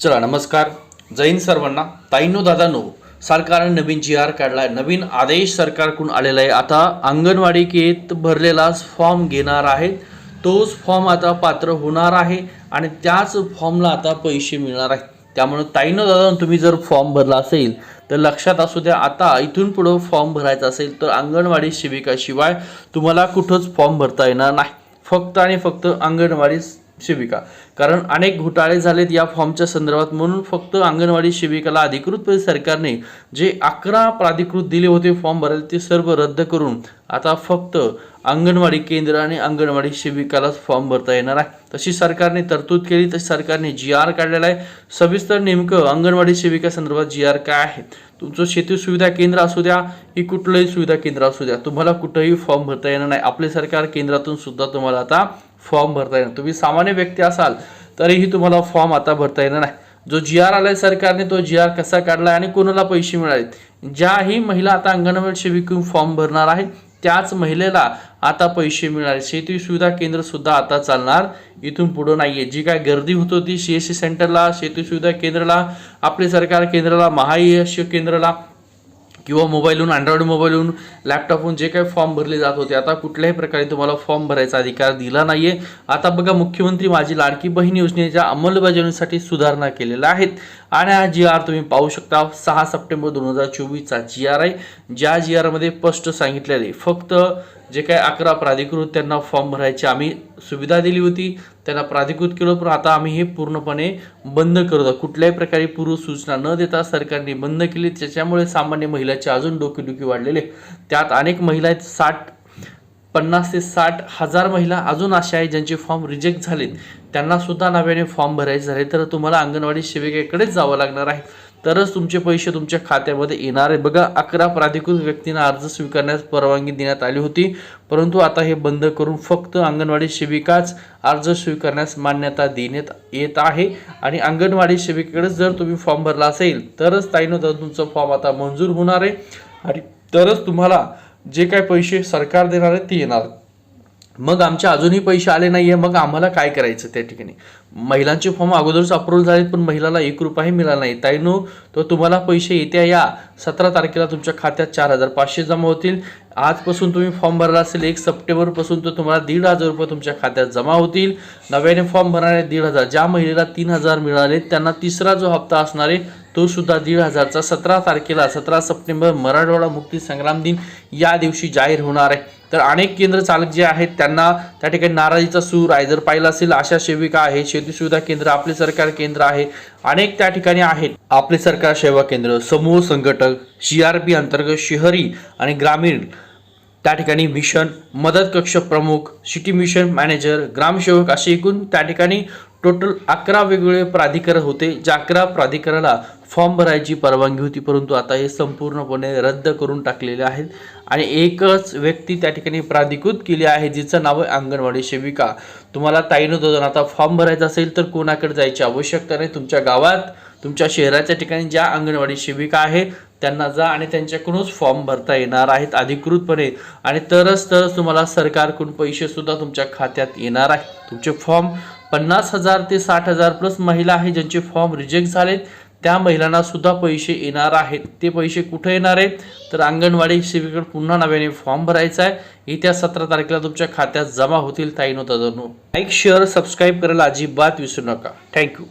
चला नमस्कार. जैन सर्वांना. ताईनो दादानो सरकारने नवीन जी आर काढला आहे नवीन आदेश सरकारकडून आलेला आहे. आता अंगणवाडी केत भरलेला फॉर्म घेणार आहेत तोच फॉर्म आता पात्र होणार आहे आणि त्याच फॉर्मला आता पैसे मिळणार आहेत. त्यामुळे ताईनो दादा तुम्ही जर फॉर्म भरला असेल तर लक्षात असू द्या आता इथून पुढं फॉर्म भरायचा असेल तर अंगणवाडी शिबिकाशिवाय तुम्हाला कुठंच फॉर्म भरता येणार नाही. फक्त आणि फक्त अंगणवाडी सेविका कारण अनेक घोटाळे झालेत या फॉर्मच्या संदर्भात. म्हणून फक्त अंगणवाडी सेविकाला अधिकृतपणे सरकारने जे अकरा प्राधिकृत दिले होते फॉर्म भरायला ते सर्व रद्द करून आता फक्त अंगणवाडी केंद्र आणि अंगणवाडी सेविकालाच फॉर्म भरता येणार आहे. तशी सरकारने तरतूद केली तशी सरकारने जी आर काढलेला आहे. सविस्तर नेमकं अंगणवाडी सेविका संदर्भात जी आर काय आहे? तुमचं शेती सुविधा केंद्र असू द्या की कुठलंही सुविधा केंद्र असू द्या तुम्हाला कुठंही फॉर्म भरता येणार नाही. आपले सरकार केंद्रातून सुद्धा तुम्हाला आता फॉर्म भरता येणार. तुम्ही सामान्य व्यक्ती असाल तरीही तुम्हाला फॉर्म आता भरता येणार नाही. जो जी आर आलाय सरकारने तो जी आर कसा काढला आणि कोणाला पैसे मिळालेत ज्याही महिला आता अंगणवाडी सेविकून फॉर्म भरणार आहे त्याच महिलेला आता पैसे मिळाले. शेती सुविधा केंद्र सुद्धा आता चालणार इथून पुढं नाहीये. जी काय गर्दी होत होती सी एस सी सेंटरला शेती सुविधा केंद्राला आपले सरकार केंद्राला महायश केंद्राला किंवा मोबाईलहून अँड्रॉइड मोबाईलहून लॅपटॉपहून जे काही फॉर्म भरले जात होते आता कुठल्याही प्रकारे तुम्हाला फॉर्म भरायचा अधिकार दिला नाहीये. आता बघा मुख्यमंत्री माझी लाडकी बहीण योजनेच्या अंमलबजावणीसाठी सुधारणा केलेल्या आहेत. आणि हा जी आर तुम्ही पाहू शकता सहा सप्टेंबर दोन हजार चोवीसचा जी आर आहे. ज्या जी आरमध्ये स्पष्ट सांगितलेले आहे फक्त जे काही अकरा प्राधिकृत त्यांना फॉर्म भरायची आम्ही सुविधा दिली होती त्यांना प्राधिकृत केलं पण आता आम्ही हे पूर्णपणे बंद करतो कुठल्याही प्रकारे पूर्व सूचना न देता सरकारने बंद केली त्याच्यामुळे सामान्य महिलाचे अजून डोकेदुखी वाढलेले त्यात अनेक महिला साठ पन्नास ते साठ हजार महिला अजून अशा आहेत ज्यांचे फॉर्म रिजेक्ट झालेत. त्यांना सुद्धा नव्याने फॉर्म भरायचे झाले. तर तुम्हाला अंगणवाडी सेविकेकडेच जावं लागणार आहे. तरच तुमचे पैसे तुमच्या खात्यामध्ये येणार आहे बघा अकरा प्राधिकृत व्यक्तींना अर्ज स्वीकारण्यास परवानगी देण्यात आली होती. परंतु आता हे बंद करून फक्त अंगणवाडी सेविकाच अर्ज स्वीकारण्यास मान्यता देण्यात येत आहे. आणि अंगणवाडी सेविकेकडे जर तुम्ही फॉर्म भरला असेल तरच ताईनं तुमचा फॉर्म आता मंजूर होणार आहे. आणि तरच तुम्हाला जे काय पैसे सरकार देणार आहे ते येणार मग आमचे अजूनही पैसे आले नाही आहे मग आम्हाला काय करायचं त्या ठिकाणी? महिलांचे फॉर्म अगोदरच अप्रूव्हल झालेत पण महिलाला एक रुपयाही मिळाला नाही. ताईनो तर तुम्हाला पैसे येत्या या सतरा तारखेला तुमच्या खात्यात चार हजार पाचशे जमा होतील. आजपासून तुम्ही फॉर्म भरला असेल एक सप्टेंबरपासून तर तुम्हाला दीड हजार रुपये तुमच्या खात्यात जमा होतील. नव्याने फॉर्म भरणारे दीड हजार ज्या महिलेला तीन हजार मिळाले त्यांना तिसरा जो हप्ता असणार आहे तो सुद्धा दीड हजारचा. सतरा तारखेला सतरा सप्टेंबर मराठवाडा मुक्ती संग्राम दिन या दिवशी जाहीर होणार आहे. तर अनेक केंद्र चालक जे आहेत त्यांना त्या ठिकाणी नाराजीचा सूर आहे जर पाहिला असेल. आशा सेविका आहे शेती सुविधा केंद्र आपले सरकार केंद्र आहे. अनेक त्या ठिकाणी आहेत. आपले सरकार सेवा केंद्र समूह संघटक सी आर पी अंतर्गत शहरी आणि ग्रामीण त्या ठिकाणी मिशन मदत कक्ष प्रमुख सिटी मिशन मॅनेजर ग्रामसेवक असे एकूण त्या ठिकाणी टोटल अकरा वेगवेगळे प्राधिकरण होते. ज्या अकरा प्राधिकरणाला फॉर्म भरायची परवानगी होती परंतु आता हे संपूर्णपणे रद्द करून टाकलेले आहेत. आणि एकच व्यक्ती त्या ठिकाणी प्राधिकृत केली आहे जिचं नाव आहे अंगणवाडी सेविका. तुम्हाला ताईनं दोन आता फॉर्म भरायचा असेल तर कोणाकडे जायची आवश्यकता नाही. तुमच्या गावात तुमच्या शहराच्या ठिकाणी ज्या अंगणवाडी सेविका आहे त्यांना जा आणि त्यांच्याकडूनच फॉर्म भरता येणार आहेत अधिकृतपणे. आणि तरच तरच तुम्हाला सरकारकडून पैसेसुद्धा तुमच्या खात्यात येणार आहे तुमचे फॉर्म पन्नास हजार ते साठ हजार प्लस महिला आहे ज्यांचे फॉर्म रिजेक्ट झालेत. त्या महिलांना सुद्धा पैसे येणार आहेत. ते पैसे कुठे येणार आहेत? तर अंगणवाडी सेविकेकडे पुन्हा नव्याने फॉर्म भरायचा आहे. येत्या सतरा तारखेला तुमच्या खात्यात जमा होतील ताईनो तदनो लाईक शेअर सबस्क्राईब करायला अजिबात विसरू नका. थँक्यू.